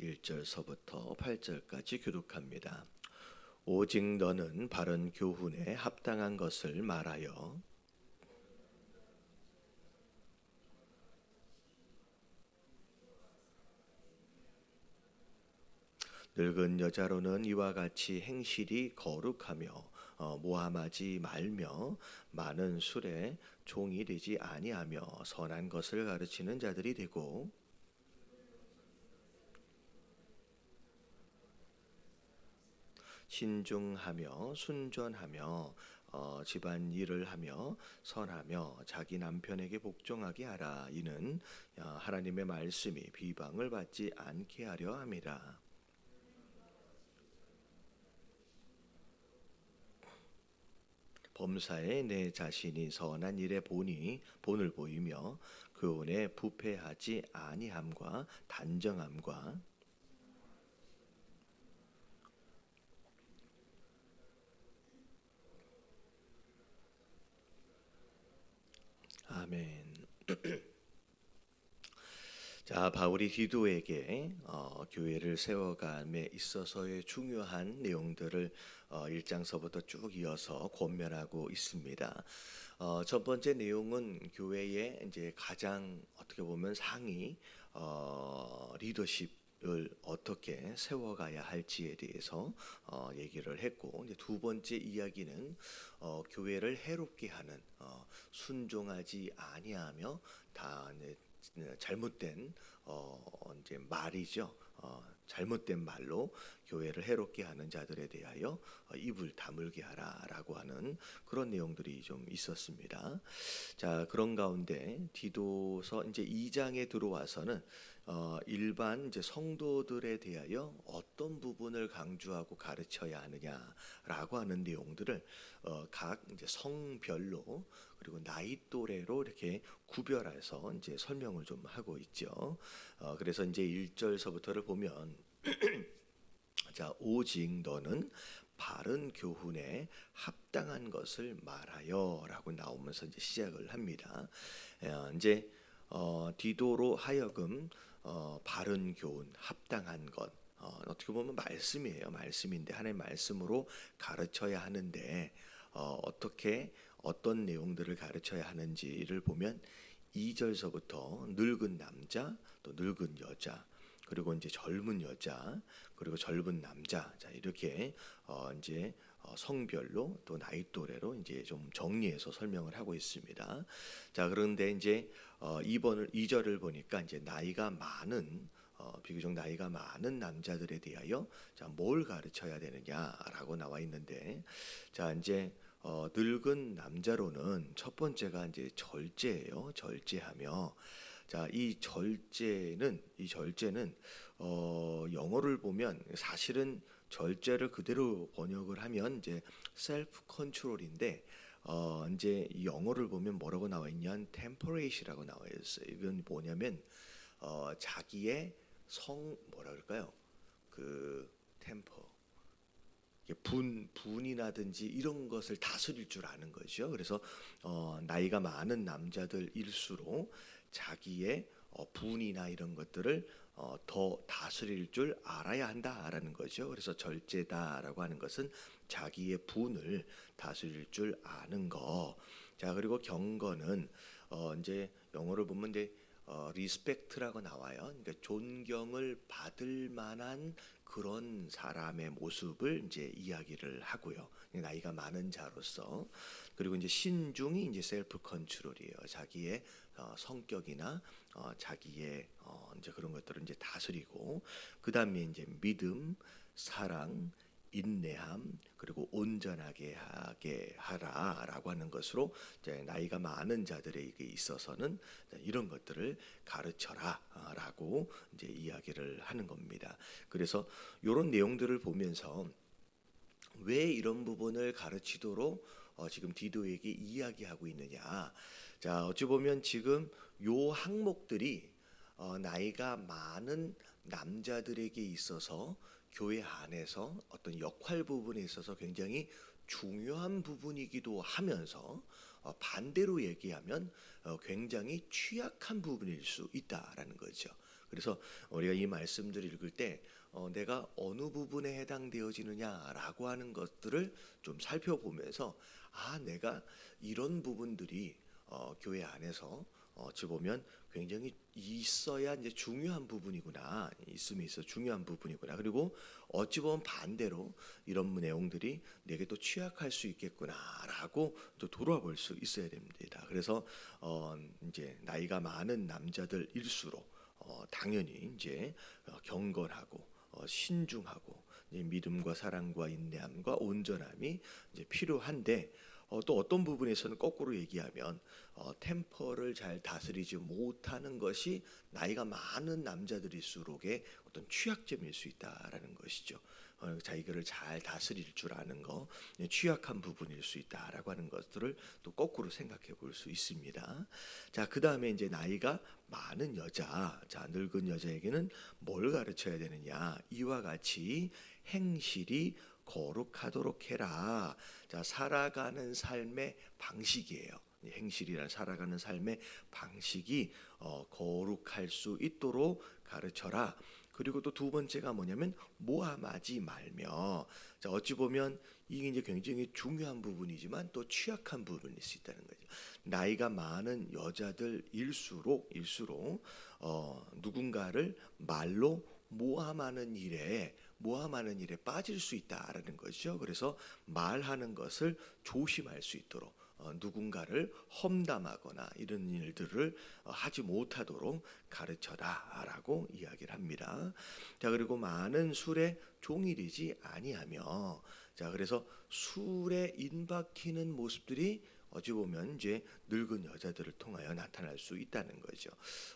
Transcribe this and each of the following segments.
1절서부터 8절까지 교독합니다. 오직 너는 바른 교훈에 합당한 것을 말하여 늙은 여자로는 이와 같이 행실이 거룩하며 어, 모함하지 말며 많은 술에 종이 되지 아니하며 선한 것을 가르치는 자들이 되고 신중하며 순전하며 어, 집안 일을 하며 선하며 자기 남편에게 복종하게 하라. 이는 어, 하나님의 말씀이 비방을 받지 않게 하려 함이라. 범사에 내 자신이 선한 일에 본이 본을 보이며 교훈에 부패하지 아니함과 단정함과 아멘. 자, 바울이 디도에게 어, 교회를 세워감에 있어서의 중요한 내용들을 어, 1장서부터 쭉 이어서 권면하고 있습니다. 어, 첫 번째 내용은 교회의 이제 가장 어떻게 보면 상위 어, 리더십을 어떻게 세워가야 할지에 대해서 어, 얘기를 했고 이제 두 번째 이야기는 어, 교회를 해롭게 하는 어, 순종하지 아니하며 다 이제 잘못된 어 이제 말이죠. 어 잘못된 말로 교회를 해롭게 하는 자들에 대하여 어, 입을 다물게 하라라고 하는 그런 내용들이 좀 있었습니다. 자 그런 가운데 디도서 이제 2장에 들어와서는 어 일반 이제 성도들에 대하여 어떤 부분을 강조하고 가르쳐야 하느냐라고 하는 내용들을 어 각 이제 성별로 그리고 나이 또래로 이렇게 구별해서 이제 설명을 좀 하고 있죠. 어, 그래서 이제 1절서부터를 보면 자 오직 너는 바른 교훈에 합당한 것을 말하여라고 나오면서 이제 시작을 합니다. 어, 이제 어, 디도로 하여금 어, 바른 교훈, 합당한 것 어, 어떻게 보면 말씀이에요. 말씀인데 하나의 말씀으로 가르쳐야 하는데 어, 어떻게 어떤 내용들을 가르쳐야 하는지를 보면 2절서부터 늙은 남자 또 늙은 여자 그리고 이제 젊은 여자 그리고 젊은 남자 자 이렇게 어 이제 어 성별로 또 나이 또래로 이제 좀 정리해서 설명을 하고 있습니다. 자 그런데 이제 어 2번을 2절을 보니까 이제 나이가 많은 어, 비교적 나이가 많은 남자들에 대하여 자 뭘 가르쳐야 되느냐라고 나와 있는데 자 이제 어, 늙은 남자로는 첫 번째가 이제 절제예요. 절제하며 자, 이 절제는 이 절제는 어, 영어를 보면 사실은 절제를 그대로 번역을 하면 이제 셀프 컨트롤인데 어, 이제 영어를 보면 뭐라고 나와 있냐? 템퍼레이시라고 나와 있어요. 이건 뭐냐면 어, 자기의 성 뭐라 그럴까요? 그 템퍼 분 분이나든지 이런 것을 다스릴 줄 아는 거죠. 그래서 어, 나이가 많은 남자들일수록 자기의 어, 분이나 이런 것들을 어, 더 다스릴 줄 알아야 한다라는 거죠. 그래서 절제다라고 하는 것은 자기의 분을 다스릴 줄 아는 거. 자 그리고 경건은 어, 이제 영어를 보면 이제 어, 리스펙트라고 나와요. 그러니까 존경을 받을 만한 그런 사람의 모습을 이제 이야기를 하고요. 나이가 많은 자로서 그리고 이제 신중이 이제 셀프 컨트롤이에요. 자기의 어, 성격이나 어, 자기의 어, 이제 그런 것들을 이제 다스리고 그 다음에 이제 믿음, 사랑, 인내함 그리고 온전하게 하게 하라라고 하는 것으로 이제 나이가 많은 자들에게 있어서는 이런 것들을 가르쳐라라고 이제 이야기를 하는 겁니다. 그래서 이런 내용들을 보면서 왜 이런 부분을 가르치도록 어, 지금 디도에게 이야기하고 있느냐? 자 어찌 보면 지금 요 항목들이 어, 나이가 많은 남자들에게 있어서 교회 안에서 어떤 역할 부분에 있어서 굉장히 중요한 부분이기도 하면서 어, 반대로 얘기하면 어, 굉장히 취약한 부분일 수 있다라는 거죠. 그래서 우리가 이 말씀들을 읽을 때 어, 내가 어느 부분에 해당되어지느냐라고 하는 것들을 좀 살펴보면서 아 내가 이런 부분들이 어, 교회 안에서 어, 어찌 보면 굉장히 있어야 이제 중요한 부분이구나 있음에 있어 중요한 부분이구나 그리고 어찌 보면 반대로 이런 내용들이 내게 또 취약할 수 있겠구나라고 또 돌아볼 수 있어야 됩니다. 그래서 어, 이제 나이가 많은 남자들일수록 어, 당연히 이제 어, 경건하고 어, 신중하고 이제 믿음과 사랑과 인내함과 온전함이 이제 필요한데 어, 또 어떤 부분에서는 거꾸로 얘기하면 어, 템퍼를 잘 다스리지 못하는 것이 나이가 많은 남자들일수록의 어떤 취약점일 수 있다라는 것이죠. 어, 자기를 잘 다스릴 줄 아는 거 예, 취약한 부분일 수 있다라고 하는 것들을 또 거꾸로 생각해 볼 수 있습니다. 자, 그 다음에 이제 나이가 많은 여자, 자 늙은 여자에게는 뭘 가르쳐야 되느냐? 이와 같이 행실이 거룩하도록 해라. 자, 살아가는 삶의 방식이에요. 이 행실이란 살아가는 삶의 방식이 어, 거룩할 수 있도록 가르쳐라. 그리고 또 두 번째가 뭐냐면 모함하지 말며 자 어찌 보면 이게 이제 굉장히 중요한 부분이지만 또 취약한 부분일 수 있다는 거죠. 나이가 많은 여자들일수록 일수록 어, 누군가를 말로 모함하는 일에 모함하는 일에 빠질 수 있다라는 거죠. 그래서 말하는 것을 조심할 수 있도록 어, 누군가를 험담하거나 이런 일들을 어, 하지 못하도록 가르쳐라라고 이야기를 합니다. 자 그리고 많은 술에 종일이지 아니하며 자 그래서 술에 인박히는 모습들이 어찌 보면 이제 늙은 여자들을 통하여 나타날 수 있다는 거죠.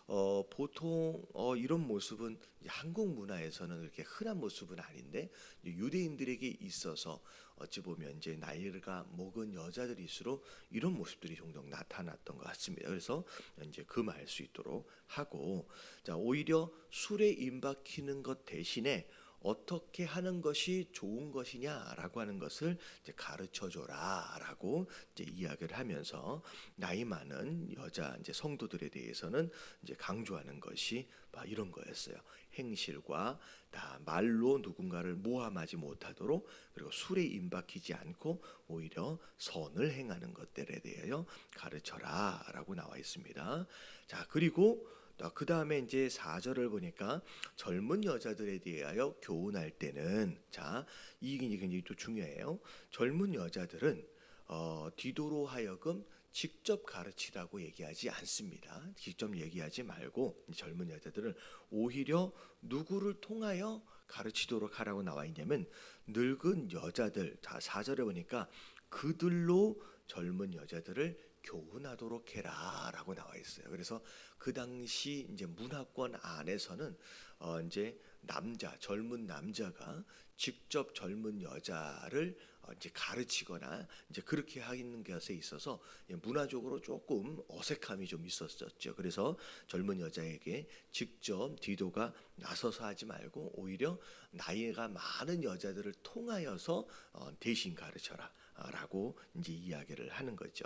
어, 보통 어, 이런 모습은 한국 문화에서는 그렇게 흔한 모습은 아닌데 유대인들에게 있어서 어찌 보면 이제 나이가 먹은 여자들일수록 이런 모습들이 종종 나타났던 것 같습니다. 그래서 이제 금할 수 있도록 하고 자 오히려 술에 임박히는 것 대신에 어떻게 하는 것이 좋은 것이냐라고 하는 것을 가르쳐 줘라라고 이야기를 하면서 나이 많은 여자 이제 성도들에 대해서는 이제 강조하는 것이 막 이런 거였어요. 행실과 다 말로 누군가를 모함하지 못하도록 그리고 술에 임박히지 않고 오히려 선을 행하는 것들에 대하여 가르쳐라라고 나와 있습니다. 자 그리고 그 다음에 이제 4절을 보니까 젊은 여자들에 대하여 교훈할 때는 자 이게 굉장히 또 중요해요. 젊은 여자들은 어, 디도로 하여금 직접 가르치라고 얘기하지 않습니다. 직접 얘기하지 말고 젊은 여자들은 오히려 누구를 통하여 가르치도록 하라고 나와 있냐면 늙은 여자들 자 4절에 보니까 그들로 젊은 여자들을 교훈하도록 해라라고 나와 있어요. 그래서 그 당시 이제 문화권 안에서는 어 이제 남자 젊은 남자가 직접 젊은 여자를 어 이제 가르치거나 이제 그렇게 하는 것에 있어서 문화적으로 조금 어색함이 좀 있었었죠. 그래서 젊은 여자에게 직접 디도가 나서서 하지 말고 오히려 나이가 많은 여자들을 통하여서 어 대신 가르쳐라. 라고 이제 이야기를 하는 거죠.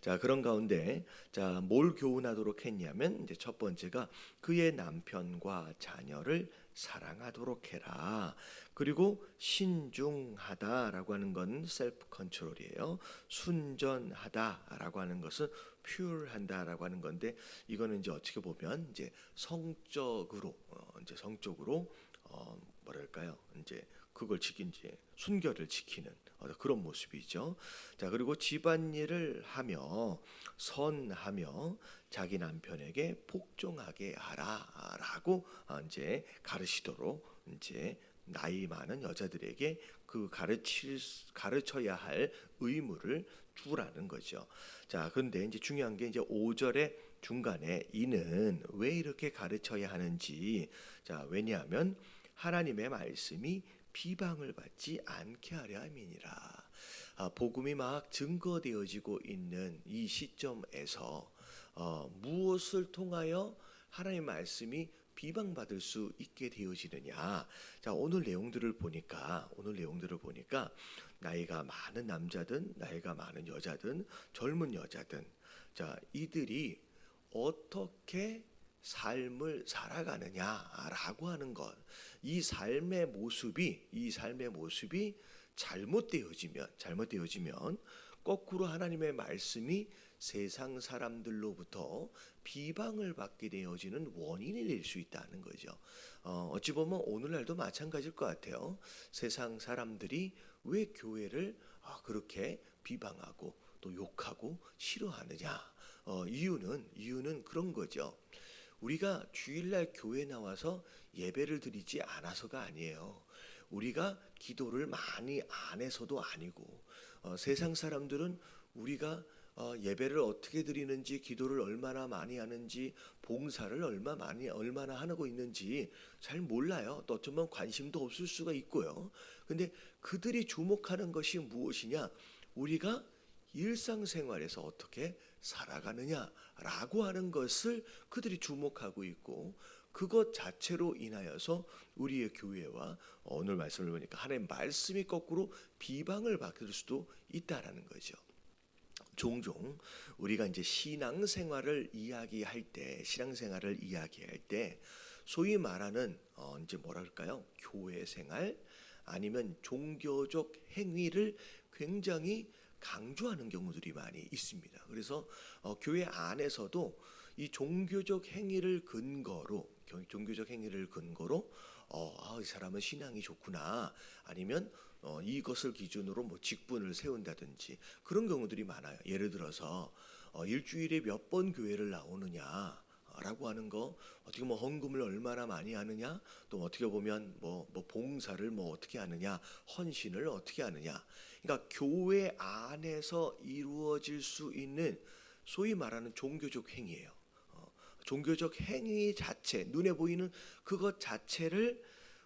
자, 그런 가운데 자, 뭘 교훈하도록 했냐면 이제 첫 번째가 그의 남편과 자녀를 사랑하도록 해라. 그리고 신중하다라고 하는 건 셀프 컨트롤이에요. 순전하다라고 하는 것은 퓨어한다라고 하는 건데 이거는 이제 어떻게 보면 이제 성적으로 어, 이제 성적으로 어 뭐랄까요? 이제 그걸 지킨 이제 순결을 지키는 어, 그런 모습이죠. 자 그리고 집안일을 하며 선하며 자기 남편에게 복종하게 하라라고 어, 이제 가르치도록 이제 나이 많은 여자들에게 그 가르칠 가르쳐야 할 의무를 주라는 거죠. 자, 그런데 이제 중요한 게 이제 5절의 중간에 이는 왜 이렇게 가르쳐야 하는지. 자, 왜냐하면 하나님의 말씀이 비방을 받지 않게 하려 함이니라. 아, 복음이 막 증거되어지고 있는 이 시점에서 어, 무엇을 통하여 하나님의 말씀이 비방받을 수 있게 되어지느냐. 자, 오늘 내용들을 보니까 오늘 내용들을 보니까 나이가 많은 남자든 나이가 많은 여자든 젊은 여자든 자, 이들이 어떻게 삶을 살아가느냐라고 하는 것. 이 삶의 모습이 이 삶의 모습이 잘못되어지면 잘못되어지면 거꾸로 하나님의 말씀이 세상 사람들로부터 비방을 받게 되어지는 원인이 될 수 있다는 거죠. 어, 어찌 보면 오늘날도 마찬가지일 것 같아요. 세상 사람들이 왜 교회를 아, 그렇게 비방하고 또 욕하고 싫어하느냐? 어, 이유는 이유는 그런 거죠. 우리가 주일날 교회 나와서 예배를 드리지 않아서가 아니에요. 우리가 기도를 많이 안 해서도 아니고 어, 세상 사람들은 우리가 어, 예배를 어떻게 드리는지 기도를 얼마나 많이 하는지 봉사를 얼마 많이 얼마나 하고 있는지 잘 몰라요. 또 어쩌면 관심도 없을 수가 있고요. 근데 그들이 주목하는 것이 무엇이냐? 우리가 일상생활에서 어떻게 살아가느냐라고 하는 것을 그들이 주목하고 있고 그것 자체로 인하여서 우리의 교회와 오늘 말씀을 보니까 하나님 말씀이 거꾸로 비방을 받을 수도 있다라는 거죠. 종종 우리가 이제 신앙생활을 이야기할 때 신앙생활을 이야기할 때 소위 말하는 어 이제 뭐라 그럴까요? 교회 생활 아니면 종교적 행위를 굉장히 강조하는 경우들이 많이 있습니다. 그래서 어, 교회 안에서도 이 종교적 행위를 근거로 경- 종교적 행위를 근거로 어, 아, 이 사람은 신앙이 좋구나 아니면 어, 이것을 기준으로 뭐 직분을 세운다든지 그런 경우들이 많아요. 예를 들어서 어, 일주일에 몇 번 교회를 나오느냐. 라고 하는 거 어떻게 뭐 헌금을 얼마나 많이 하느냐 또 어떻게 보면 뭐, 뭐 봉사를 뭐 어떻게 하느냐 헌신을 어떻게 하느냐 그러니까 교회 안에서 이루어질 수 있는 소위 말하는 종교적 행위예요. 어, 종교적 행위 자체 눈에 보이는 그것 자체를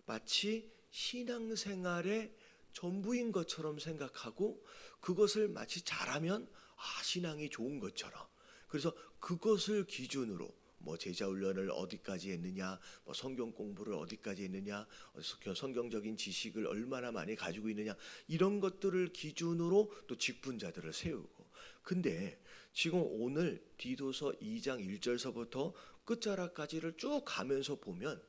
마치 신앙생활의 전부인 것처럼 생각하고 그것을 마치 잘하면 아 신앙이 좋은 것처럼 그래서 그것을 기준으로 뭐 제자 훈련을 어디까지 했느냐, 뭐 성경 공부를 어디까지 했느냐, 어, 성경적인 지식을 얼마나 많이 가지고 있느냐 이런 것들을 기준으로 또 직분자들을 세우고. 근데 지금 오늘 디도서 2장 1절서부터 끝자락까지를 쭉 가면서 보면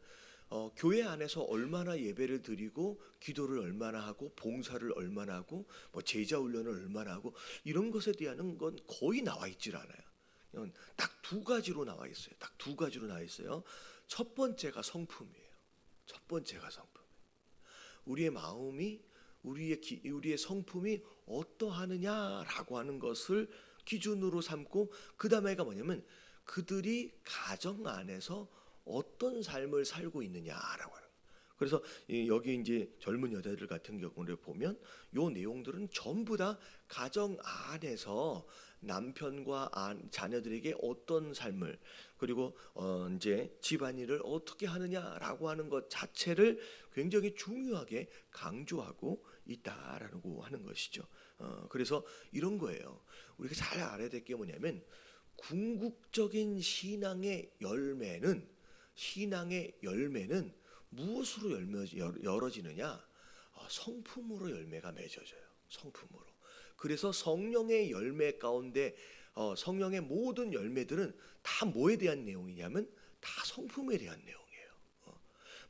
어, 교회 안에서 얼마나 예배를 드리고 기도를 얼마나 하고 봉사를 얼마나 하고 뭐 제자 훈련을 얼마나 하고 이런 것에 대한 건 거의 나와 있질 않아요. 딱 두 가지로 나와 있어요. 딱 두 가지로 나와 있어요. 첫 번째가 성품이에요. 첫 번째가 성품. 우리의 마음이 우리의 기, 우리의 성품이 어떠하느냐라고 하는 것을 기준으로 삼고 그 다음에가 뭐냐면 그들이 가정 안에서 어떤 삶을 살고 있느냐라고 하는. 그래서 이- 여기 이제 젊은 여자들 같은 경우를 보면 요 내용들은 전부 다 가정 안에서 남편과 안- 자녀들에게 어떤 삶을 그리고 어 이제 집안일을 어떻게 하느냐라고 하는 것 자체를 굉장히 중요하게 강조하고 있다라고 하는 것이죠. 어 그래서 이런 거예요. 우리가 잘 알아야 될 게 뭐냐면 궁극적인 신앙의 열매는 신앙의 열매는 무엇으로 열매, 열- 열어지느냐? 어, 성품으로 열매가 맺어져요. 성품으로. 그래서 성령의 열매 가운데 어, 성령의 모든 열매들은 다 뭐에 대한 내용이냐면 다 성품에 대한 내용이에요. 어,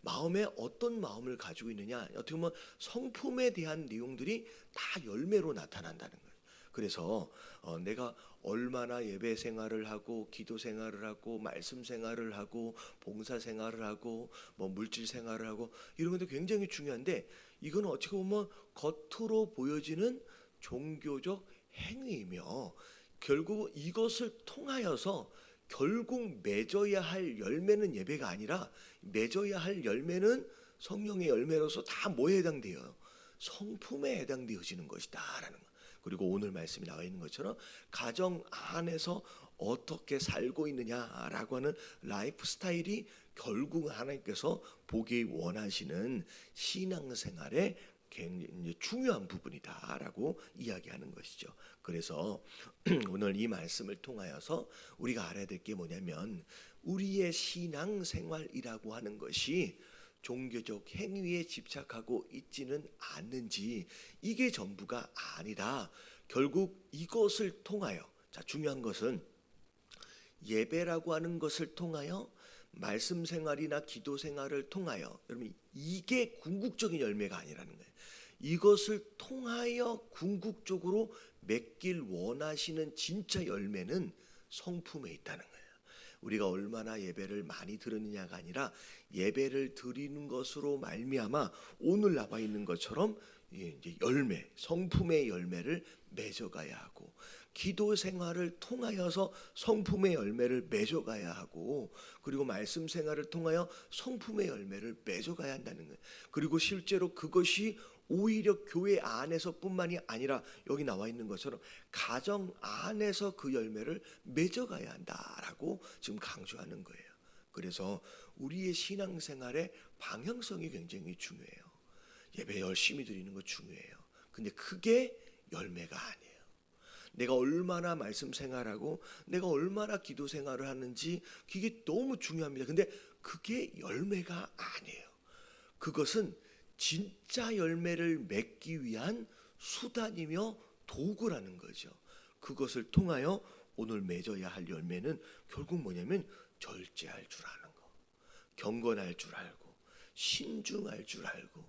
마음에 어떤 마음을 가지고 있느냐 어떻게 보면 성품에 대한 내용들이 다 열매로 나타난다는 거예요. 그래서 어, 내가 얼마나 예배 생활을 하고 기도 생활을 하고 말씀 생활을 하고 봉사 생활을 하고 뭐 물질 생활을 하고 이런 것도 굉장히 중요한데 이건 어떻게 보면 겉으로 보여지는 종교적 행위이며 결국 이것을 통하여서 결국 맺어야 할 열매는 예배가 아니라 맺어야 할 열매는 성령의 열매로서 다 뭐에 해당돼요? 성품에 해당되어지는 것이다라는 거. 그리고 오늘 말씀이 나와 있는 것처럼 가정 안에서 어떻게 살고 있느냐라고 하는 라이프 스타일이 결국 하나님께서 보기 원하시는 신앙생활의 굉장히 중요한 부분이다라고 이야기하는 것이죠. 그래서 오늘 이 말씀을 통하여서 우리가 알아야 될 게 뭐냐면 우리의 신앙 생활이라고 하는 것이 종교적 행위에 집착하고 있지는 않는지 이게 전부가 아니라 결국 이것을 통하여 자 중요한 것은 예배라고 하는 것을 통하여 말씀 생활이나 기도 생활을 통하여 여러분 이게 궁극적인 열매가 아니라는 거예요. 이것을 통하여 궁극적으로 맺길 원하시는 진짜 열매는 성품에 있다는 거예요. 우리가 얼마나 예배를 많이 들었느냐가 아니라 예배를 드리는 것으로 말미암아 오늘 나와 있는 것처럼 이제 열매, 성품의 열매를 맺어가야 하고 기도 생활을 통하여서 성품의 열매를 맺어가야 하고 그리고 말씀 생활을 통하여 성품의 열매를 맺어가야 한다는 거예요. 그리고 실제로 그것이 오히려 교회 안에서뿐만이 아니라 여기 나와 있는 것처럼 가정 안에서 그 열매를 맺어가야 한다라고 지금 강조하는 거예요. 그래서 우리의 신앙생활의 방향성이 굉장히 중요해요. 예배 열심히 드리는 거 중요해요. 근데 그게 열매가 아니에요. 내가 얼마나 말씀 생활하고 내가 얼마나 기도 생활을 하는지 그게 너무 중요합니다. 근데 그게 열매가 아니에요. 그것은 진짜 열매를 맺기 위한 수단이며 도구라는 거죠. 그것을 통하여 오늘 맺어야 할 열매는 결국 뭐냐면 절제할 줄 아는 거, 경건할 줄 알고, 신중할 줄 알고,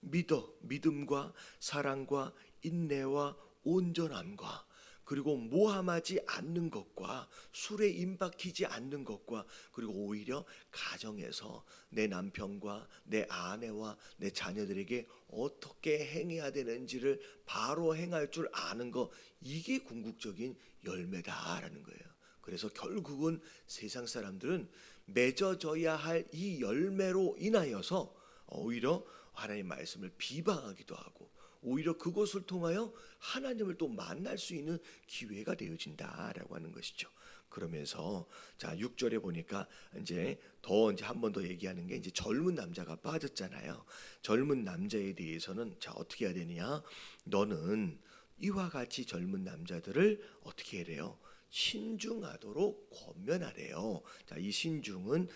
믿어 믿음과 사랑과 인내와 온전함과 그리고 모함하지 않는 것과 술에 임박히지 않는 것과 그리고 오히려 가정에서 내 남편과 내 아내와 내 자녀들에게 어떻게 행해야 되는지를 바로 행할 줄 아는 것 이게 궁극적인 열매다라는 거예요. 그래서 결국은 세상 사람들은 맺어져야 할 이 열매로 인하여서 오히려 하나님 말씀을 비방하기도 하고 오히려 그것을 통하여 하나님을 또 만날 수 있는 기회가 되어진다라고 하는 것이죠. 그러면서 자 6절에 보니까 이제 더 이제 한 번 더 얘기하는 게 이제 젊은 남자가 빠졌잖아요. 젊은 남자에 대해서는 자 어떻게 해야 되느냐? 너는 이와 같이 젊은 남자들을 어떻게 해래요? 신중하도록 권면하래요. 자, 이 신중은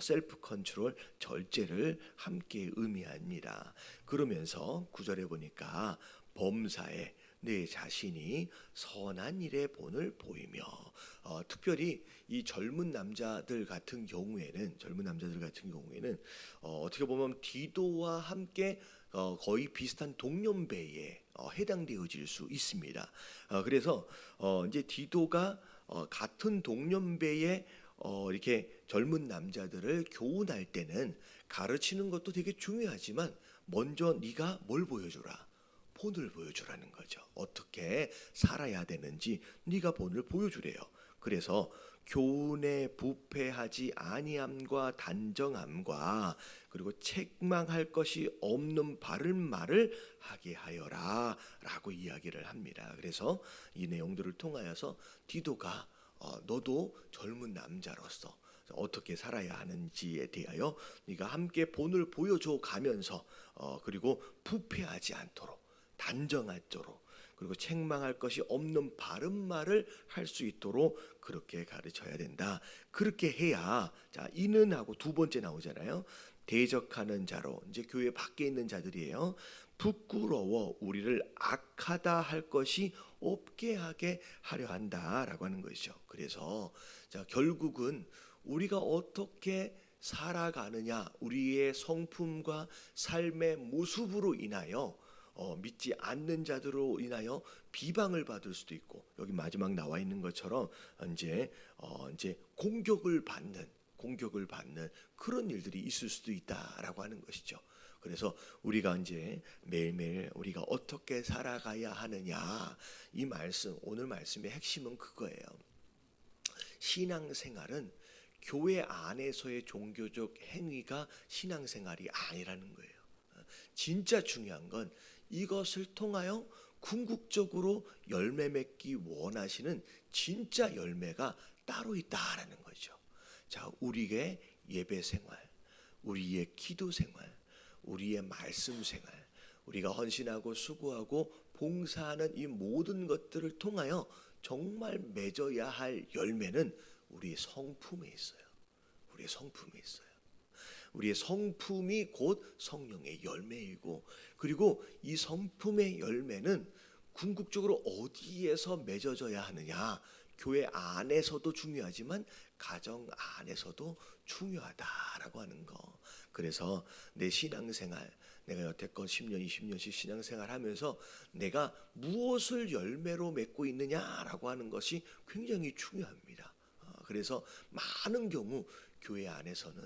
셀프 컨트롤 절제를 함께 의미합니다. 그러면서 구절에 보니까 범사에 내 자신이 선한 일에 본을 보이며 어, 특별히 이 젊은 남자들 같은 경우에는 젊은 남자들 같은 경우에는 어, 어떻게 보면 디도와 함께 어, 거의 비슷한 동년배에 어, 해당되어질 수 있습니다. 어, 그래서 어, 이제 디도가 어, 같은 동년배의 어, 이렇게 젊은 남자들을 교훈할 때는 가르치는 것도 되게 중요하지만 먼저 네가 뭘 보여주라. 본을 보여주라는 거죠. 어떻게 살아야 되는지 네가 본을 보여주래요. 그래서 교훈에 부패하지 아니함과 단정함과 그리고 책망할 것이 없는 바른 말을 하게 하여라라고 이야기를 합니다. 그래서 이 내용들을 통하여서 디도가 어, 너도 젊은 남자로서 어떻게 살아야 하는지에 대하여 네가 함께 본을 보여줘 가면서 어, 그리고 부패하지 않도록 단정하도록 그리고 책망할 것이 없는 바른 말을 할 수 있도록 그렇게 가르쳐야 된다. 그렇게 해야 자 이는 하고 두 번째 나오잖아요. 대적하는 자로 이제 교회 밖에 있는 자들이에요. 부끄러워 우리를 악하다 할 것이 없게 하게 하려 한다라고 하는 것이죠. 그래서 자 결국은 우리가 어떻게 살아가느냐 우리의 성품과 삶의 모습으로 인하여 어, 믿지 않는 자들로 인하여 비방을 받을 수도 있고 여기 마지막 나와 있는 것처럼 이제 어, 이제 공격을 받는 공격을 받는 그런 일들이 있을 수도 있다라고 하는 것이죠. 그래서 우리가 이제 매일매일 우리가 어떻게 살아가야 하느냐 이 말씀 오늘 말씀의 핵심은 그거예요. 신앙생활은 교회 안에서의 종교적 행위가 신앙생활이 아니라는 거예요. 진짜 중요한 건 이것을 통하여 궁극적으로 열매 맺기 원하시는 진짜 열매가 따로 있다라는 거죠. 자, 우리의 예배 생활, 우리의 기도 생활, 우리의 말씀 생활, 우리가 헌신하고 수고하고 봉사하는 이 모든 것들을 통하여 정말 맺어야 할 열매는 우리의 성품에 있어요. 우리의 성품에 있어요. 우리의 성품이 곧 성령의 열매이고 그리고 이 성품의 열매는 궁극적으로 어디에서 맺어져야 하느냐 교회 안에서도 중요하지만 가정 안에서도 중요하다라고 하는 거. 그래서 내 신앙생활 내가 여태껏 10년, 20년씩 신앙생활 하면서 내가 무엇을 열매로 맺고 있느냐라고 하는 것이 굉장히 중요합니다. 어, 그래서 많은 경우 교회 안에서는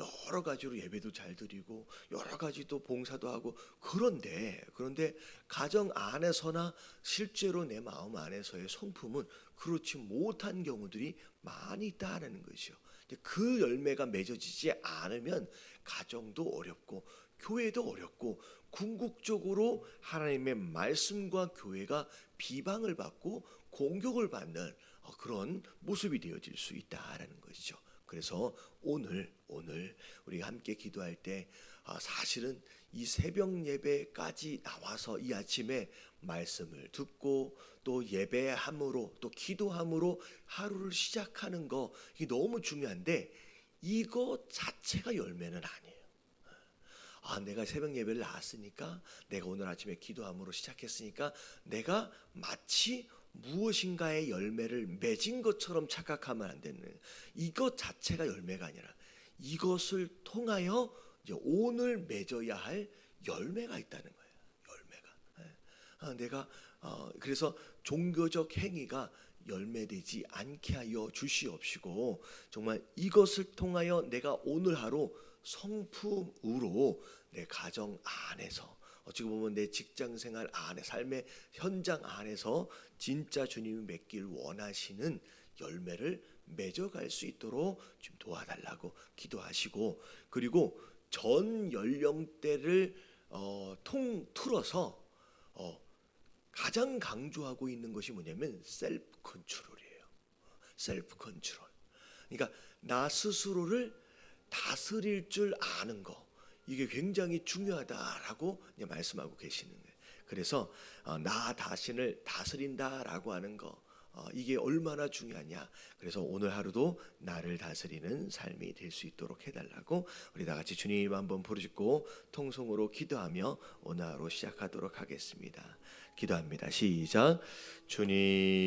여러 가지로 예배도 잘 드리고 여러 가지 또 봉사도 하고 그런데 그런데 가정 안에서나 실제로 내 마음 안에서의 성품은 그렇지 못한 경우들이 많이 있다라는. 근데 그 열매가 맺어지지 않으면 가정도 어렵고 교회도 어렵고 궁극적으로 하나님의 말씀과 교회가 비방을 받고 공격을 받는 어, 그런 모습이 되어질 수 있다라는 것이죠. 그래서 오늘 오늘 우리가 함께 기도할 때 아, 사실은 이 새벽 예배까지 나와서 이 아침에 말씀을 듣고 또 예배함으로 또 기도함으로 하루를 시작하는 거 이게 너무 중요한데 이거 자체가 열매는 아니에요. 아, 내가 새벽 예배를 나왔으니까 내가 오늘 아침에 기도함으로 시작했으니까 내가 마치 무엇인가의 열매를 맺은 것처럼 착각하면 안 되는 이것 자체가 열매가 아니라 이것을 통하여 이제 오늘 맺어야 할 열매가 있다는 거예요. 열매가. 예. 아, 내가 어, 그래서 종교적 행위가 열매되지 않게 하여 주시옵시고 정말 이것을 통하여 내가 오늘 하루 성품으로 내 가정 안에서 어찌 보면 내 직장 생활 안에 삶의 현장 안에서 진짜 주님이 맺길 원하시는 열매를 맺어갈 수 있도록 좀 도와달라고 기도하시고 그리고 전 연령대를 어, 통틀어서 어, 가장 강조하고 있는 것이 뭐냐면 셀프 컨트롤이에요. 셀프 컨트롤. 그러니까 나 스스로를 다스릴 줄 아는 거 이게 굉장히 중요하다라고 말씀하고 계시는 거예요. 그래서 어, 나 자신을 다스린다라고 하는 거 어, 이게 얼마나 중요하냐. 그래서 오늘 하루도 나를 다스리는 삶이 될 수 있도록 해달라고 우리 다 같이 주님 한번 부르짖고 통성으로 기도하며 오늘 하루 시작하도록 하겠습니다. 기도합니다. 시작. 주님.